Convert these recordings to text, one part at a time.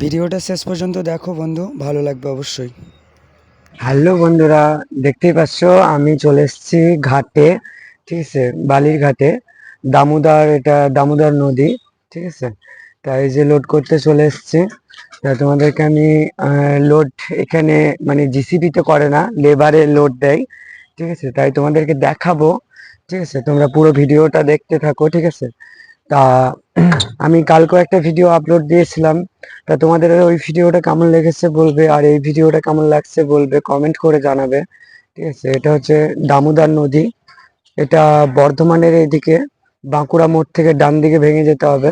ভিডিওটা শেষ পর্যন্ত দেখো বন্ধু, ভালো লাগবে অবশ্যই। হ্যালো বন্ধুরা, দেখতেই পাচ্ছ, আমি চলে এসেছি ঘাটে, ঠিক আছে, বালির ঘাটে, দামোদর, এটা দামোদর নদী, ঠিক আছে। তাই যে লোড করতে চলে এসেছি, তা তোমাদেরকে আমি লোড এখানে মানে জিসিবিতে করে না লেবারে লোড দেয়, ঠিক আছে, তাই তোমাদেরকে দেখাবো, ঠিক আছে, তোমরা পুরো ভিডিওটা দেখতে থাকো, ঠিক আছে। তা আমি কালকে একটা ভিডিও আপলোড দিয়েছিলাম। তা তোমাদের ওই ভিডিওটা কেমন লেগেছে বলবে? আর এই ভিডিওটা কেমন লাগছে বলবে? কমেন্ট করে জানাবে। ঠিক আছে? এটা হচ্ছে দামোদর নদী। এটা বর্ধমানের এইদিকে। বাঁকুড়া মোড় থেকে ডান দিকে ভেঙে যেতে হবে।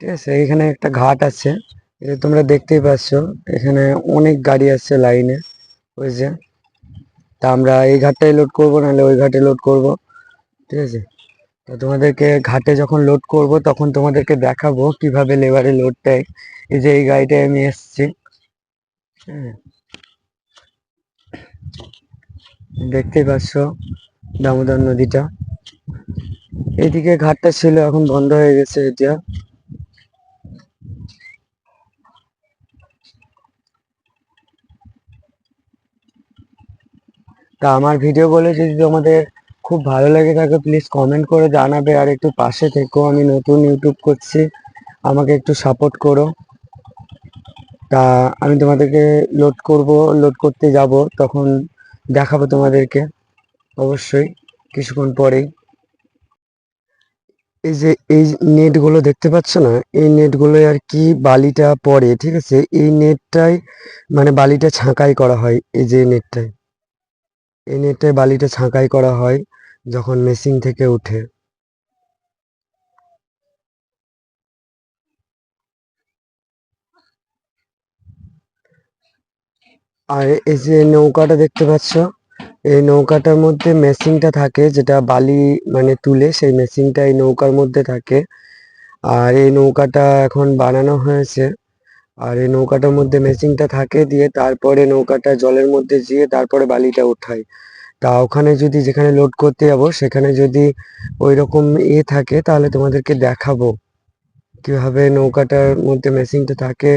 ঠিক আছে? এখানে একটা ঘাট আছে। এটা তোমরা দেখতেই পাচ্ছ। এখানে অনেক গাড়ি আছে লাইনে। ওই যে। তা আমরা এই ঘাটটাই লোড করব, নাহলে ওই ঘাটে লোড করব। ঠিক আছে? তো তোমাদেরকে ঘাটে যখন লোড করব, তখন তোমাদেরকে দেখাবো কীভাবে লেবারে লোড দেয়। এই যে এই গাড়িটায় আমি এসেছি। হ্যাঁ। দেখতেই পাচ্ছ দামোদর নদীটা। এইদিকে ঘাটটা ছিল, এখন বন্ধ হয়ে গেছে এটা তা আমার ভিডিও ভিডিওগুলো যদি তোমাদের খুব ভালো লেগে থাকে প্লিজ কমেন্ট করে জানাবে আর একটু পাশে থেকো আমি নতুন ইউটিউব করছি, আমাকে একটু সাপোর্ট করো। তা আমি তোমাদেরকে লোড করব লোড করতে যাব, তখন দেখাবো তোমাদেরকে, অবশ্যই কিছুক্ষণ পরেই। এই যে এই নেটগুলো দেখতে পাচ্ছ না, এই নেটগুলোয় আর কি বালিটা পড়ে, ঠিক আছে? এই নেটটাই মানে বালিটা ছাঁকাই করা হয়, এই যে নেটটায় এই নেটটায় বালিটা ছাঁকাই করা হয়। যখন মেশিন থেকে উঠে। আর এই যে নৌকাটা দেখতে পাচ্ছ, এই নৌকাটার মধ্যে মেশিনটা থাকে যেটা বালি মানে তুলে, সেই মেশিনটা এই নৌকার মধ্যে থাকে। আর এই নৌকাটা এখন বানানো হয়েছে। আর এই নৌকাটার মধ্যে মেশিনটা থাকে দিয়ে তারপরে নৌকাটা জলের মধ্যে যেয়ে তারপরে বালিটা উঠায় তা ওখানে যদি যেখানে লোড করতে যাব, সেখানে যদি ওই রকম ইয়ে থাকে, তাহলে তোমাদেরকে দেখাবো। কীভাবে নৌকাটার মধ্যে মেশিনটা থাকে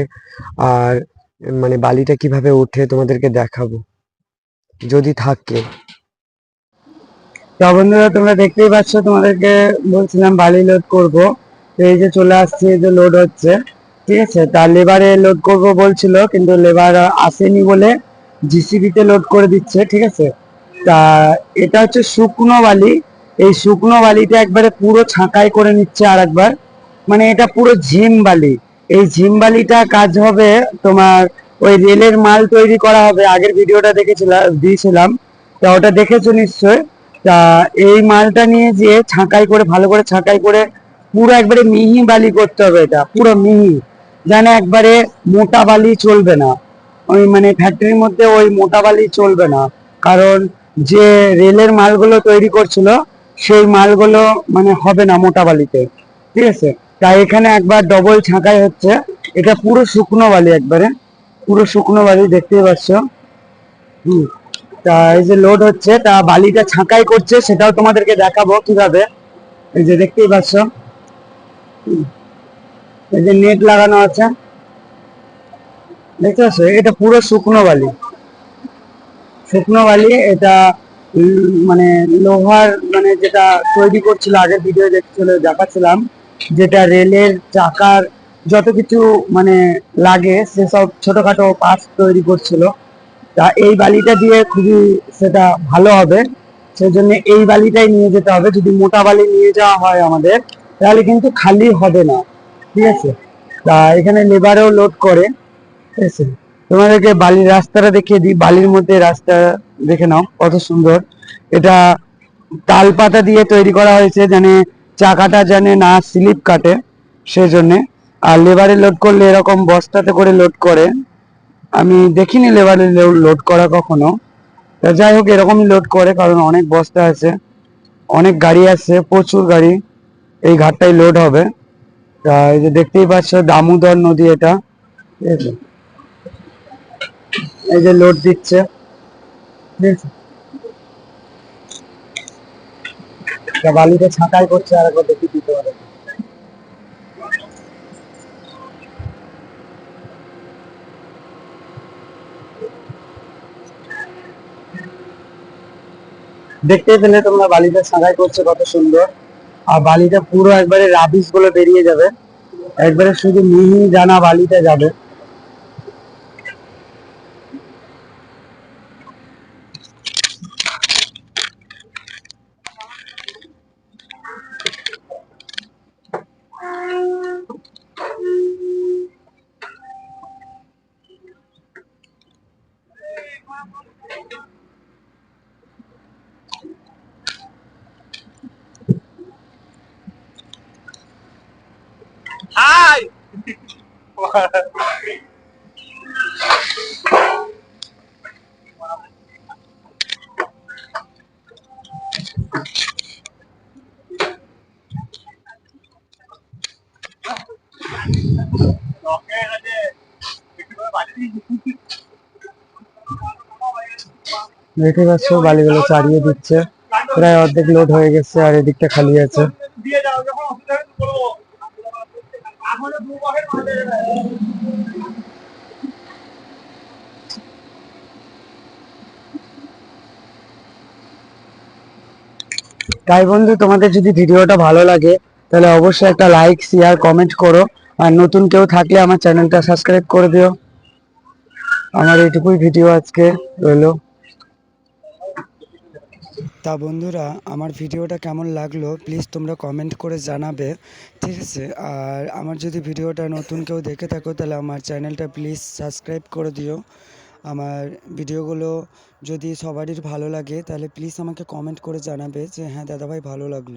আর মানে বালিটা কীভাবে ওঠে তোমাদেরকে দেখাবো। যদি থাকে। তা বন্ধুরা, তোমরা দেখতেই পাচ্ছ, তোমাদেরকে বলছিলাম বালি লোড করব। তো এই যে চলে আসছে, এই যে লোড হচ্ছে, ঠিক আছে? তা লেবারে লোড করব বলছিল, কিন্তু লেবার আসেনি বলে জিসিবিতে লোড করে দিচ্ছে, ঠিক আছে? তা, এটা হচ্ছে শুকনো বালি। এই শুকনো বালিটা একবারে পুরো ছাঁকাই করে নিচ্ছে আর একবার মানে এটা পুরো ঝিম বালি। এই ঝিম বালিটা কাজ হবে তোমার ওই রেলের মাল তৈরি করা হবে। আগের ভিডিওটা দেখেছিলাম দিয়েছিলাম। তা ওটা দেখেছ নিশ্চয়? তা এই মালটা নিয়ে যেয়ে ছাঁকাই করে, ভালো করে ছাঁকাই করে পুরো একবারে মিহি বালি করতে হবে এটা, পুরো মিহি। যেন একবারে মোটা বালি চলবে না। ওই মানে ফ্যাক্টরির মধ্যে ওই মোটা বালি চলবে না। কারণ যে রেলের মালগুলো তৈরি করছিল, সেই মালগুলো মানে হবে না মোটা বালিতে। ঠিক আছে? তাই এখানে একবার ডবল ছাঁকাই হচ্ছে। এটা পুরো শুকনো বালি একবারে। পুরো শুকনো বালি, দেখতেই পাচ্ছ? হুম। তা এই যে লোড হচ্ছে, তা বালিটা ছাঁকাই করছে, সেটাও তোমাদেরকে দেখাবো কীভাবে। এই যে দেখতেই পাচ্ছ। এই যে নেট লাগানো আছে। দেখতে পাচ্ছ? এটা পুরো শুকনো বালি। শুকনো বালি, এটা মানে লোহার মানে যেটা তৈরি করছিল, আগের ভিডিও দেখছিল, দেখাচ্ছিলাম, যেটা রেলের চাকার যত কিছু মানে লাগে সেসব ছোটখাটো পার্টস তৈরি করছিল। তা এই বালিটা দিয়ে খুবই সেটা ভালো হবে। সেজন্য এই বালিটাই নিয়ে যেতে হবে। যদি মোটা বালি নিয়ে যাওয়া হয় আমাদের, তাহলে কিন্তু খালি হবে না। ঠিক আছে? তা এখানে লেবারেও লোড করে। ঠিক আছে? তোমাদেরকে বালির রাস্তাটা দেখিয়ে দিই। বালির মধ্যে রাস্তা দেখে নাও, কত সুন্দর। এটা তাল পাতা দিয়ে তৈরি করা হয়েছে, যেন চাকাটা যেন না স্লিপ কাটে, সেজন্যে। আর লেবারে লোড করলে এরকম বস্তাতে করে লোড করে। আমি দেখিনি লেবারে লোড করা কখনো। তা যাই হোক, এরকমই লোড করে, কারণ অনেক বস্তা আছে, অনেক গাড়ি আছে, প্রচুর গাড়ি এই ঘাটটাই লোড হবে। তা এই যে দেখতেই পাচ্ছ, দামোদর নদী এটা। ঠিক আছে এই যে লোড দিচ্ছে। বালিতে ছাঁকাই করছে, আর একবার দেখি দিতে পারে দেখতে পেলে তোমরা বালিতে সাঁকাই করছে কত সুন্দর। আর বালিটা পুরো একবারে রাবিস বলে বেরিয়ে যাবে। একবারে শুধু মিহি জানা বালিটা যাবে। দেখতে পাচ্ছ বালিগুলো চারিয়ে দিচ্ছে। প্রায় অর্ধেক লোড হয়ে গেছে আর এদিকটা খালি আছে। তাই বন্ধু, তোমাদের যদি ভিডিওটা ভালো লাগে, তাহলে অবশ্যই একটা লাইক শেয়ার কমেন্ট করো। আর নতুন কেউ থাকলে আমার চ্যানেলটা সাবস্ক্রাইব করে দিও। আমার এইটুকুই ভিডিও আজকে রইল। তা বন্ধুরা, আমার ভিডিওটা কেমন লাগল প্লিজ তোমরা কমেন্ট করে জানাবে, ঠিক আছে? আর আমার যদি ভিডিওটা নতুন কেউ দেখে থাকো, তাহলে আমার চ্যানেলটা প্লিজ সাবস্ক্রাইব করে দিও। আমার ভিডিওগুলো যদি সবারই ভালো লাগে, তাহলে প্লিজ আমাকে কমেন্ট করে জানাবে যে হ্যাঁ দাদাভাই ভালো লাগল।